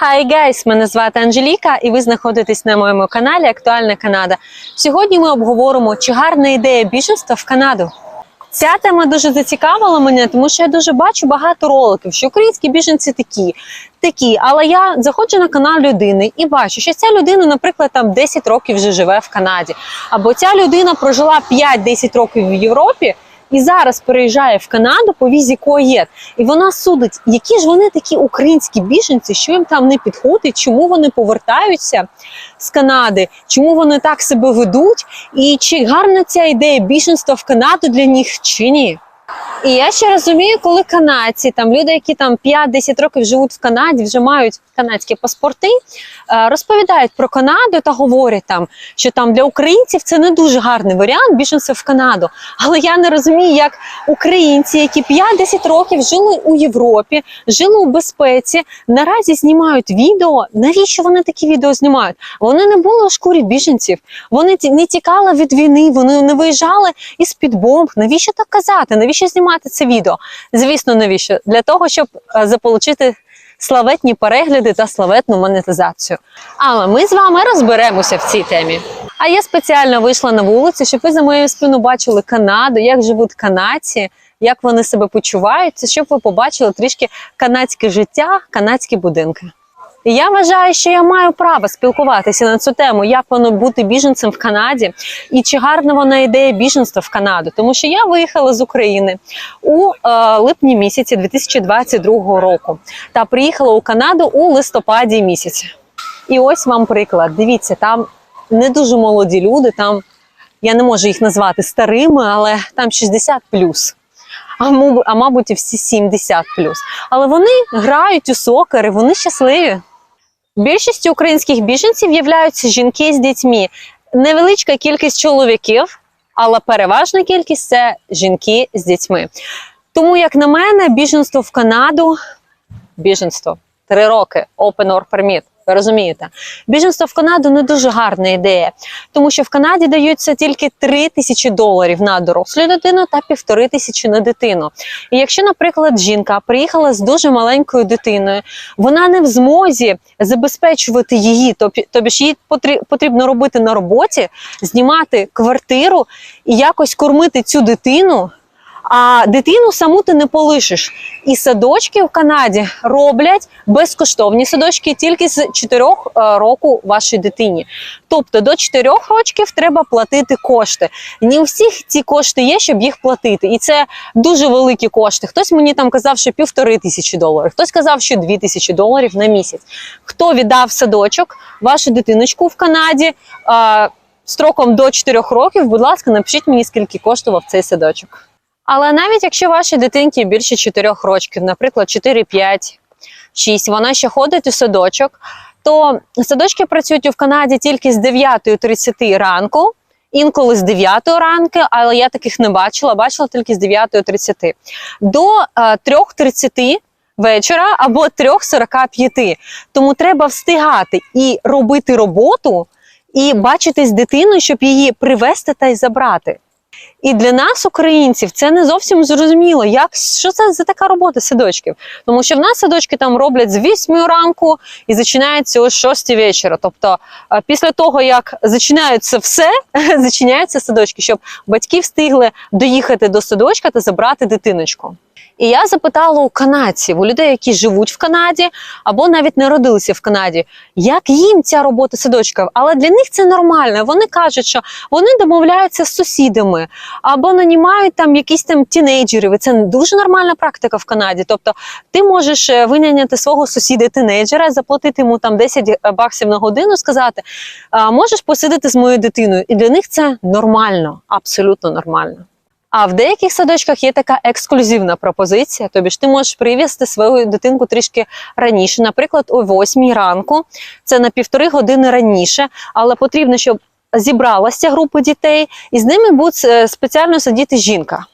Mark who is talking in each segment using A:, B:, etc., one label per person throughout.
A: Hi guys! Мене звати Анжеліка, і ви знаходитесь на моєму каналі Актуальна Канада. Сьогодні ми обговоримо, чи гарна ідея біженства в Канаду. Ця тема дуже зацікавила мене, тому що я дуже бачу багато роликів, що українські біженці такі, такі. Але я заходжу на канал людини і бачу, що ця людина, наприклад, там 10 років вже живе в Канаді, або ця людина прожила 5-10 років в Європі. І зараз переїжджає в Канаду по візі КОЄД. І вона судить, які ж вони такі українські біженці, що їм там не підходить, чому вони повертаються з Канади, чому вони так себе ведуть, і чи гарна ця ідея біженства в Канаду для них чи ні. І я ще розумію, коли канадці, там люди, які там 5-10 років живуть в Канаді, вже мають канадські паспорти, е, розповідають про Канаду та говорять там, що там для українців це не дуже гарний варіант біженців в Канаду. Але я не розумію, як українці, які 5-10 років жили у Європі, жили у безпеці, наразі знімають відео. Навіщо вони такі відео знімають? Вони не були у шкурі біженців, вони не тікали від війни, вони не виїжджали із під бомб. Навіщо так казати? Навіщо знімати це відео? Звісно, навіщо? Для того, щоб е, заполучити славетні перегляди та славетну монетизацію. Але ми з вами розберемося в цій темі. А я спеціально вийшла на вулицю, щоб ви за моєю спиною бачили Канаду, як живуть канадці, як вони себе почуваються, щоб ви побачили трішки канадське життя, канадські будинки. Я вважаю, що я маю право спілкуватися на цю тему, як воно бути біженцем в Канаді, і чи гарна вона ідея біженства в Канаду, тому що я виїхала з України у е, липні місяці 2022 року та приїхала у Канаду у листопаді місяці. І ось вам приклад. Дивіться, там не дуже молоді люди. Там я не можу їх назвати старими, але там 60 плюс. А, а мабуть, всі 70 плюс. Але вони грають у сокери, вони щасливі. Більшістю українських біженців являються жінки з дітьми. Невеличка кількість чоловіків, але переважна кількість це жінки з дітьми. Тому, як на мене, біженство в Канаду, біженство три роки, open or permit, ви розумієте? Біженство в Канаду не дуже гарна ідея, тому що в Канаді даються тільки 3 тисячі доларів на дорослу людину та півтори тисячі на дитину. І якщо, наприклад, жінка приїхала з дуже маленькою дитиною, вона не в змозі забезпечувати її, тобі, ж їй потрі- потрібно робити на роботі, знімати квартиру і якось кормити цю дитину. А дитину саму ти не полишиш. І садочки в Канаді роблять безкоштовні садочки тільки з 4 року вашій дитині. Тобто до 4 років треба платити кошти. Не у всіх ці кошти є, щоб їх платити. І це дуже великі кошти. Хтось мені там казав, що півтори тисячі доларів, хтось казав, що дві тисячі доларів на місяць. Хто віддав садочок, вашу дитиночку в Канаді? Строком до 4 років, будь ласка, напишіть мені, скільки коштував цей садочок. Але навіть якщо вашій дитинці більше 4 років, наприклад, 4, 5, 6, вона ще ходить у садочок, то садочки працюють у Канаді тільки з 9.30 ранку, інколи з 9 ранку, але я таких не бачила, бачила тільки з 9.30 до е, 3.30 вечора або 3.45. Тому треба встигати і робити роботу, і бачитись дитиною, щоб її привезти та й забрати. І для нас, українців, це не зовсім зрозуміло, як що це за така робота садочків. Тому що в нас садочки там роблять з 8 ранку і зачинається о 6 вечора. Тобто, е, після того як зачинаються все, зачиняються садочки, щоб батьки встигли доїхати до садочка та забрати дитиночку. І я запитала у канадців, у людей, які живуть в Канаді або навіть народилися в Канаді, як їм ця робота садочка. Але для них це нормально. Вони кажуть, що вони домовляються з сусідами або нанімають там якісь там тінейджерів. І це дуже нормальна практика в Канаді. Тобто ти можеш е, винайняти свого сусіда тінейджера, заплатити йому там 10 баксів на годину, сказати, можеш посидіти з моєю дитиною. І для них це нормально, абсолютно нормально. А в деяких садочках є така ексклюзивна пропозиція. Тобі ж ти можеш привезти свою дитинку трішки раніше, наприклад, о 8 ранку. Це на півтори години раніше, але потрібно, щоб зібралася група дітей, і з ними буде спеціально сидіти жінка.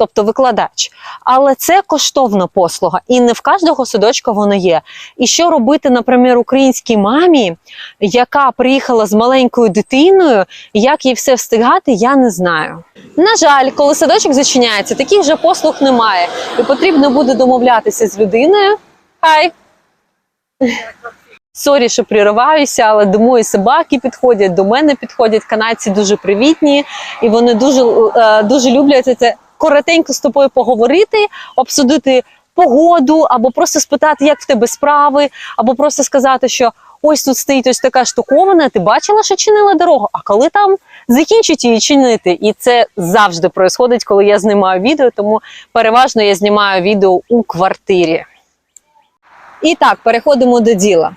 A: Тобто викладач, але це коштовна послуга, і не в кожного садочка воно є. І що робити, наприклад, українській мамі, яка приїхала з маленькою дитиною, як їй все встигати, я не знаю. На жаль, коли садочок зачиняється, таких вже послуг немає, і потрібно буде домовлятися з людиною. Хай Сорі, що пририваюся, але до моєї собаки підходять, до мене підходять. Канадці дуже привітні, і вони дуже, е, дуже люблять це коротенько з тобою поговорити, обсудити погоду, або просто спитати, як в тебе справи, або просто сказати, що ось тут стоїть ось така штуковина, ти бачила, що чинила дорогу, а коли там закінчить її чинити. І це завжди происходить, коли я знімаю відео, тому переважно я знімаю відео у квартирі. І так, переходимо до діла.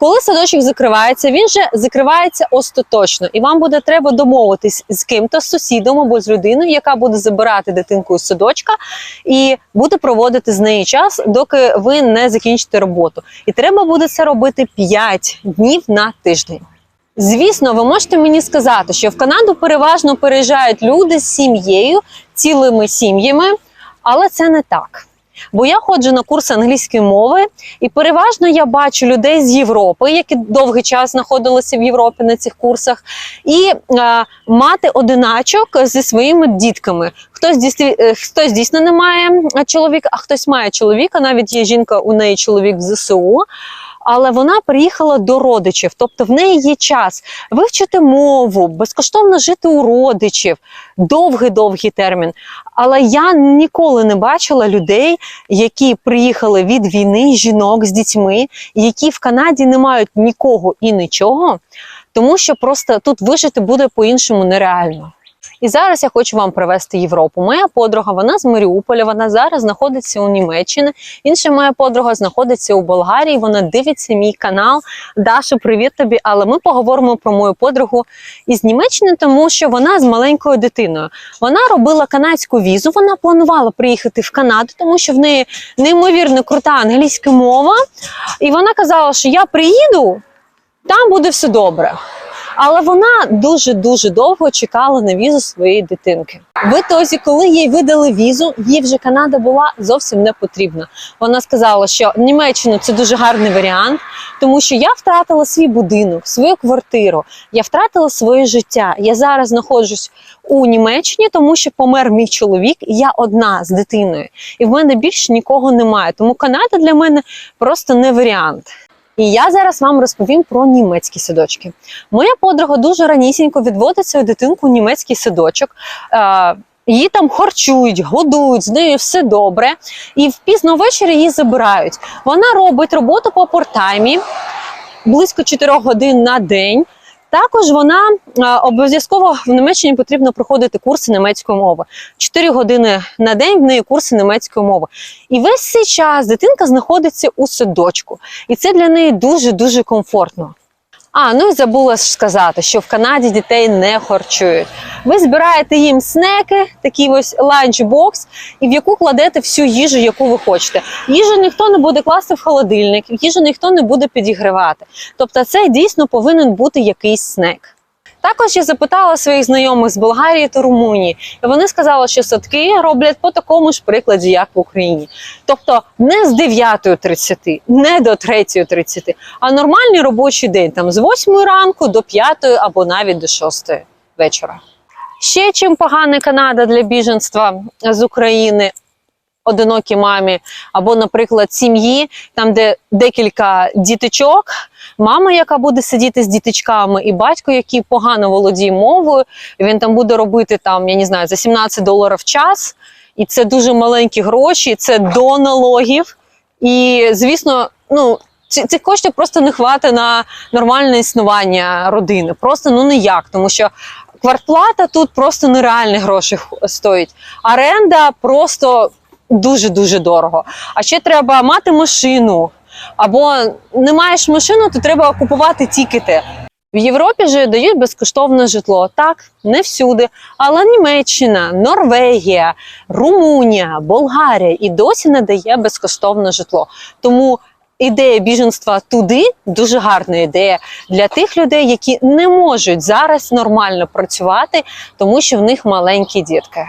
A: Коли садочок закривається, він же закривається остаточно, і вам буде треба домовитись з ким-то, з сусідом або з людиною, яка буде забирати дитинку з садочка і буде проводити з нею час, доки ви не закінчите роботу. І треба буде це робити 5 днів на тиждень. Звісно, ви можете мені сказати, що в Канаду переважно переїжджають люди з сім'єю, цілими сім'ями, але це не так. Бо я ходжу на курси англійської мови, і переважно я бачу людей з Європи, які довгий час знаходилися в Європі на цих курсах, і е, мати одиначок зі своїми дітками. Хтось дійсно, хтось дійсно не має чоловіка, а хтось має чоловіка. Навіть є жінка, у неї чоловік в ЗСУ. Але вона приїхала до родичів, тобто в неї є час вивчити мову, безкоштовно жити у родичів, довгий-довгий термін. Але я ніколи не бачила людей, які приїхали від війни, жінок з дітьми, які в Канаді не мають нікого і нічого, тому що просто тут вижити буде по-іншому нереально. І зараз я хочу вам привезти Європу. Моя подруга, вона з Маріуполя, вона зараз знаходиться у Німеччині. Інша моя подруга знаходиться у Болгарії. Вона дивиться мій канал. Даша, привіт тобі! Але ми поговоримо про мою подругу із Німеччини, тому що вона з маленькою дитиною. Вона робила канадську візу. Вона планувала приїхати в Канаду, тому що в неї неймовірно крута англійська мова. І вона казала, що я приїду, там буде все добре. Але вона дуже дуже довго чекала на візу своєї дитинки. В ітозі, коли їй видали візу, їй вже Канада була зовсім не потрібна. Вона сказала, що Німеччина це дуже гарний варіант, тому що я втратила свій будинок, свою квартиру, я втратила своє життя. Я зараз знаходжусь у Німеччині, тому що помер мій чоловік, і я одна з дитиною, і в мене більше нікого немає. Тому Канада для мене просто не варіант. І я зараз вам розповім про німецькі садочки. Моя подруга дуже ранісінько відводить свою дитинку в німецький садочок. Е, Її там харчують, годують, з нею все добре. І в пізно ввечері її забирають. Вона робить роботу по портаймі близько 4 годин на день. Також вона е, обов'язково в Німеччині потрібно проходити курси німецької мови. 4 години на день в неї курси німецької мови. І весь цей час дитинка знаходиться у садочку, і це для неї дуже дуже комфортно. А, ну і забула сказати, що в Канаді дітей не харчують. Ви збираєте їм снеки, такий ось ланчбокс, і в яку кладете всю їжу, яку ви хочете. Їжу ніхто не буде класти в холодильник, їжу ніхто не буде підігривати. Тобто, це дійсно повинен бути якийсь снек. Також я запитала своїх знайомих з Болгарії та Румунії, і вони сказали, що садки роблять по такому ж прикладі, як в Україні. Тобто не з 9.30, не до 3.30, а нормальний робочий день там з 8 ранку до 5 або навіть до 6 вечора. Ще чим погана Канада для біженства з України. Одинокій мамі, або, наприклад, сім'ї, там, де декілька діточок, мама, яка буде сидіти з діточками, і батько, який погано володіє мовою, він там буде робити там, я не знаю, за 17 доларів в час, і це дуже маленькі гроші, це до налогів. І, звісно, ну. Цих коштів просто не хватить на нормальне існування родини. Просто ну ніяк, тому що квартплата тут просто нереальні гроші стоїть. Оренда просто дуже дуже дорого. А ще треба мати машину. Або не маєш машину, то треба купувати тікети. В Європі же дають безкоштовне житло. Так, не всюди. Але Німеччина, Норвегія, Румунія, Болгарія і досі не дає безкоштовне житло. Тому ідея біженства туди дуже гарна ідея для тих людей, які не можуть зараз нормально працювати, тому що в них маленькі дітки.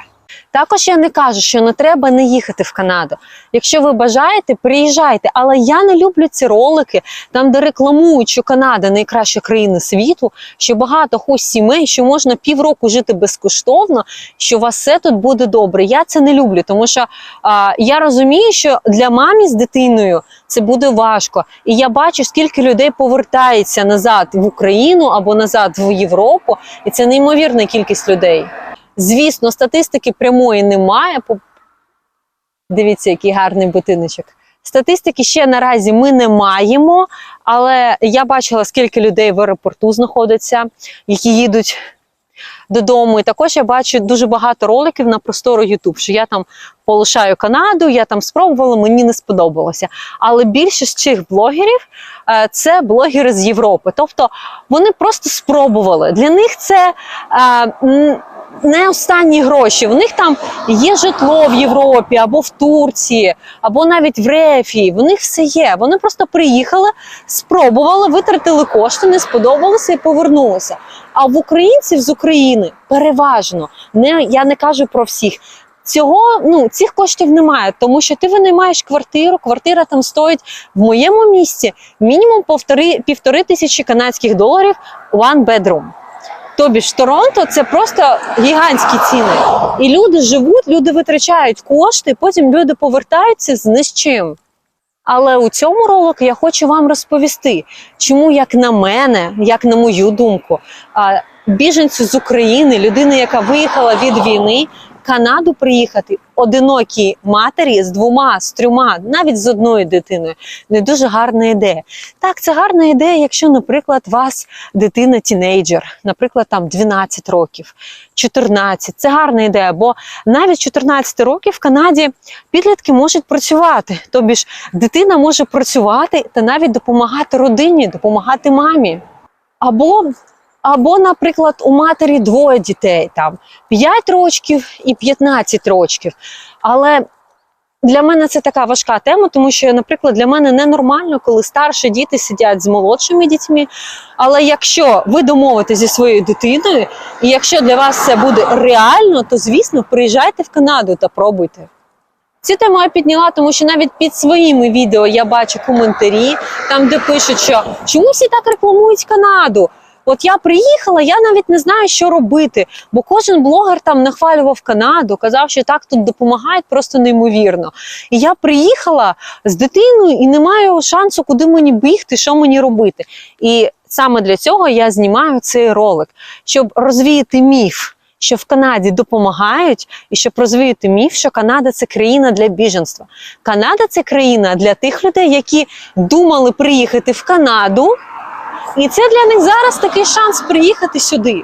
A: Також я не кажу, що не треба не їхати в Канаду. Якщо ви бажаєте, приїжджайте. Але я не люблю ці ролики, там, де рекламують, що Канада найкраща країна світу, що багато хоч сімей, що можна півроку жити безкоштовно, що у вас все тут буде добре. Я це не люблю, тому що а, я розумію, що для мамі з дитиною це буде важко. І я бачу, скільки людей повертається назад в Україну або назад в Європу, і це неймовірна кількість людей. Звісно, статистики прямої немає. Дивіться, який гарний будиночок. Статистики ще наразі ми не маємо, але я бачила, скільки людей в аеропорту знаходиться, які їдуть додому. І також я бачу дуже багато роликів на простору YouTube, що я там полишаю Канаду, я там спробувала, мені не сподобалося. Але більшість цих блогерів е, це блогери з Європи. Тобто вони просто спробували. Для них це е, не останні гроші. В них там є житло в Європі або в Турції, або навіть в Рефії. В них все є. Вони просто приїхали, спробували, витратили кошти, не сподобалося і повернулися. А в українців з України переважно не я не кажу про всіх. Цього ну цих коштів немає, тому що ти винаймаєш квартиру. Квартира там стоїть в моєму місті мінімум повтори півтори тисячі канадських доларів one bedroom. Тобі ж Торонто це просто гігантські ціни. І люди живуть, люди витрачають кошти, потім люди повертаються з ні. Але у цьому ролику я хочу вам розповісти, чому, як на мене, як на мою думку, біженцю з України, людина, яка виїхала від війни, Канаду приїхати одинокій матері з двома, з трьома, навіть з одною дитиною, не дуже гарна ідея. Так, це гарна ідея, якщо, наприклад, у вас дитина тінейджер, наприклад, там 12 років, 14. Це гарна ідея, бо навіть 14 років в Канаді підлітки можуть працювати. Тобі ж дитина може працювати та навіть допомагати родині, допомагати мамі. Або, або, наприклад, у матері двоє дітей, там 5 років і 15 років. Але для мене це така важка тема, тому що, наприклад, для мене ненормально, коли старші діти сидять з молодшими дітьми. Але якщо ви домовитеся зі своєю дитиною, і якщо для вас це буде реально, то звісно приїжджайте в Канаду та пробуйте. Цю тему я підняла, тому що навіть під своїми відео я бачу коментарі, там де пишуть, що чому всі так рекламують Канаду? От я приїхала, я навіть не знаю, що робити, бо кожен блогер там нахвалював Канаду, казав, що так тут допомагають просто неймовірно. І я приїхала з дитиною і не маю шансу, куди мені бігти, що мені робити. І саме для цього я знімаю цей ролик, щоб розвіяти міф. Що в Канаді допомагають, і щоб розвіяти міф, що Канада це країна для біженства. Канада це країна для тих людей, які думали приїхати в Канаду, і це для них зараз такий шанс приїхати сюди.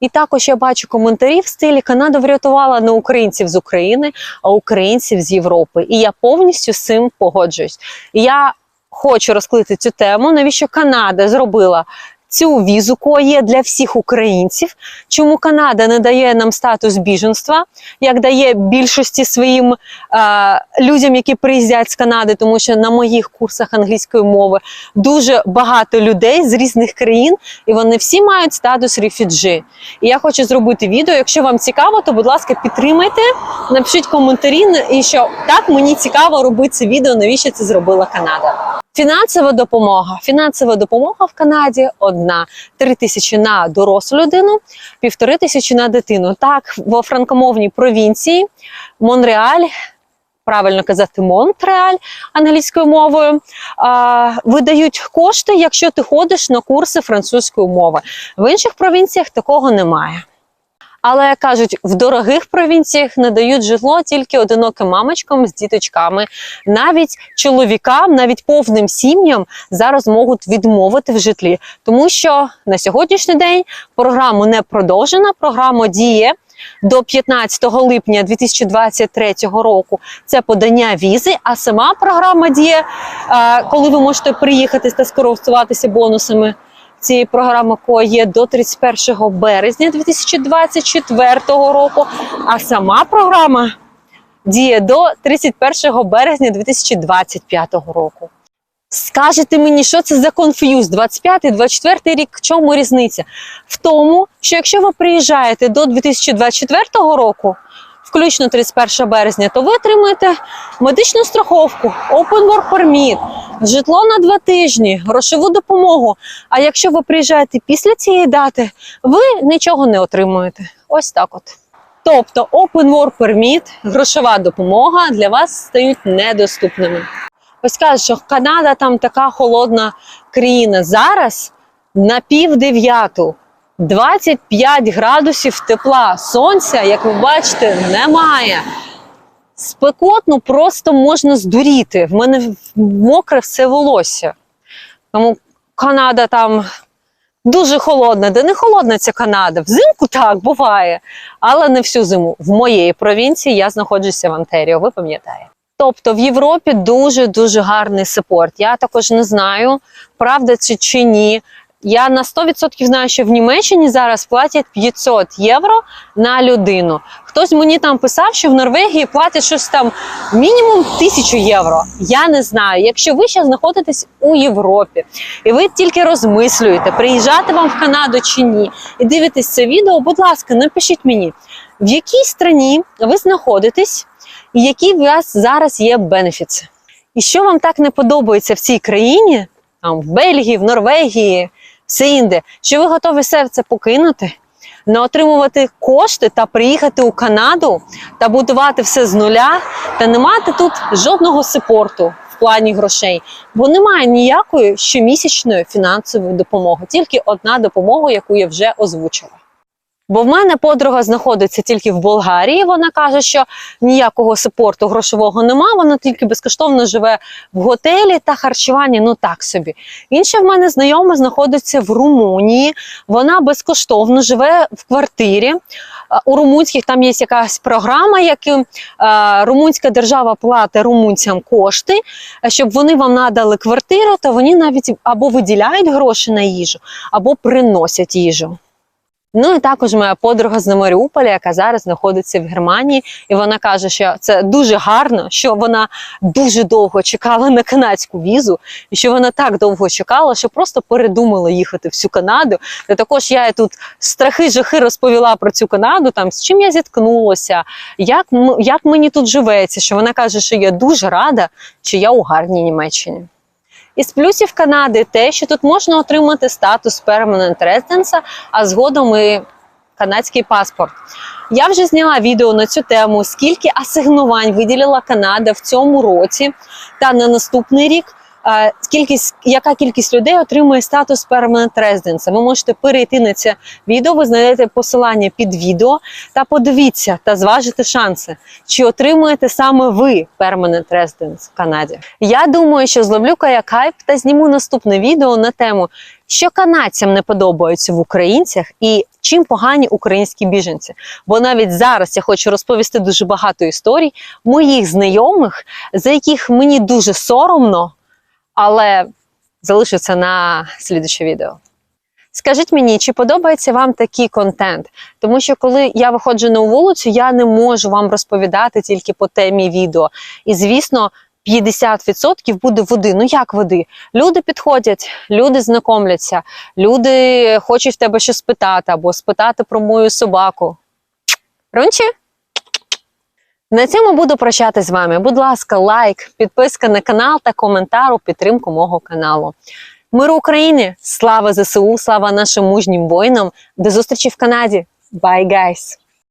A: І також я бачу коментарі в стилі Канада врятувала не українців з України, а українців з Європи. І я повністю з цим погоджуюсь. Я хочу розкрити цю тему, навіщо Канада зробила цю візу, яка є для всіх українців. Чому Канада не дає нам статус біженства, як дає більшості своїм е, людям, які приїздять з Канади, тому що на моїх курсах англійської мови дуже багато людей з різних країн, і вони всі мають статус рефіджі. І я хочу зробити відео. Якщо вам цікаво, то будь ласка, підтримайте, напишіть коментарі, і що так мені цікаво робити це відео, навіщо це зробила Канада. Фінансова допомога. Фінансова допомога в Канаді одна: три тисячі на дорослу людину, півтори тисячі на дитину. Так, во франкомовній провінції Монреаль. Правильно казати, Монтреаль англійською мовою а, видають кошти, якщо ти ходиш на курси французької мови. В інших провінціях такого немає. Але кажуть, в дорогих провінціях не дають житло тільки одиноким мамочкам з діточками. Навіть чоловікам, навіть повним сім'ям зараз можуть відмовити в житлі, тому що на сьогоднішній день програма не продовжена. Програма діє до 15 липня 2023 року. Це подання візи. А сама програма діє, е, коли ви можете приїхати та скористуватися бонусами цієї програми якої є до 31 березня 2024 року. А сама програма діє до 31 березня 2025 року. Скажете мені, що це за конф'юз? 25-24 рік, в чому різниця? В тому, що якщо ви приїжджаєте до 2024 року, включно 31 березня, то ви отримаєте медичну страховку, Open Work Permit, житло на два тижні, грошову допомогу. А якщо ви приїжджаєте після цієї дати, ви нічого не отримуєте. Ось так от. Тобто Open Work Permit, грошова допомога для вас стають недоступними. Ось кажуть, що Канада там така холодна країна. Зараз на пів дев'яту 25 градусів тепла. Сонця, як ви бачите, немає. Спекотно просто можна здуріти. В мене мокре все волосся. Тому Канада там дуже холодна. Де не холодна ця Канада. Взимку так буває, але не всю зиму. В моєї провінції я знаходжуся в Онтеріо, ви пам'ятаєте. Тобто в Європі дуже дуже гарний саппорт. Я також не знаю, правда це чи ні. Я на 100% знаю, що в Німеччині зараз платять 500 євро на людину. Хтось мені там писав, що в Норвегії платять щось там мінімум 1000 євро. Я не знаю. Якщо ви ще знаходитесь у Європі і ви тільки розмислюєте, приїжджати вам в Канаду чи ні, і дивитесь це відео, будь ласка, напишіть мені, в якій країні ви знаходитесь і які у вас зараз є бенефіци. І що вам так не подобається в цій країні, там в Бельгії, в Норвегії, все інде, що ви готові все це покинути, не отримувати кошти та приїхати у Канаду та будувати все з нуля, та не мати тут жодного сепорту в плані грошей, бо немає ніякої щомісячної фінансової допомоги, тільки одна допомога, яку я вже озвучила. Бо в мене подруга знаходиться тільки в Болгарії. Вона каже, що ніякого супорту грошового нема. Вона тільки безкоштовно живе в готелі та харчуванні. Ну так собі. Інша в мене знайома знаходиться в Румунії. Вона безкоштовно живе в квартирі. У румунських там є якась програма, яким е, румунська держава платить румунцям кошти, е, щоб вони вам надали квартиру, то вони навіть або виділяють гроші на їжу, або приносять їжу. Ну і також моя подруга з Маріуполя, яка зараз знаходиться в Германії, і вона каже, що це дуже гарно, що вона дуже довго чекала на канадську візу, і що вона так довго чекала, що просто передумала їхати в цю Канаду. І також я тут страхи жахи розповіла про цю Канаду, там з чим я зіткнулася, як, як мені тут живеться. Що вона каже, що я дуже рада, що я у гарній Німеччині. Із плюсів Канади те, що тут можна отримати статус Permanent Residence, а згодом і канадський паспорт. Я вже зняла відео на цю тему, скільки асигнувань виділила Канада в цьому році та на наступний рік. Кількість, яка кількість людей отримує статус Permanent Residence. Ви можете перейти на це відео, ви знайдете посилання під відео та подивіться та зважите шанси, чи отримуєте саме ви Permanent Residence в Канаді. Я думаю, що зловлю кая кайф та зніму наступне відео на тему, що канадцям не подобається в українцях і чим погані українські біженці. Бо навіть зараз я хочу розповісти дуже багато історій моїх знайомих, за яких мені дуже соромно, але залишиться на слідуюче відео. Скажіть мені, чи подобається вам такий контент? Тому що коли я виходжу на вулицю, я не можу вам розповідати тільки по темі відео. І звісно, 50% буде води. Ну як води? Люди підходять, люди знайомляться, люди хочуть в тебе щось спитати або спитати про мою собаку. Рунчі? На цьому буду прощатись з вами. Будь ласка, лайк, підписка на канал та коментар у підтримку мого каналу. Миру України! Слава ЗСУ! Слава нашим мужнім воїнам! До зустрічі в Канаді! Bye, guys!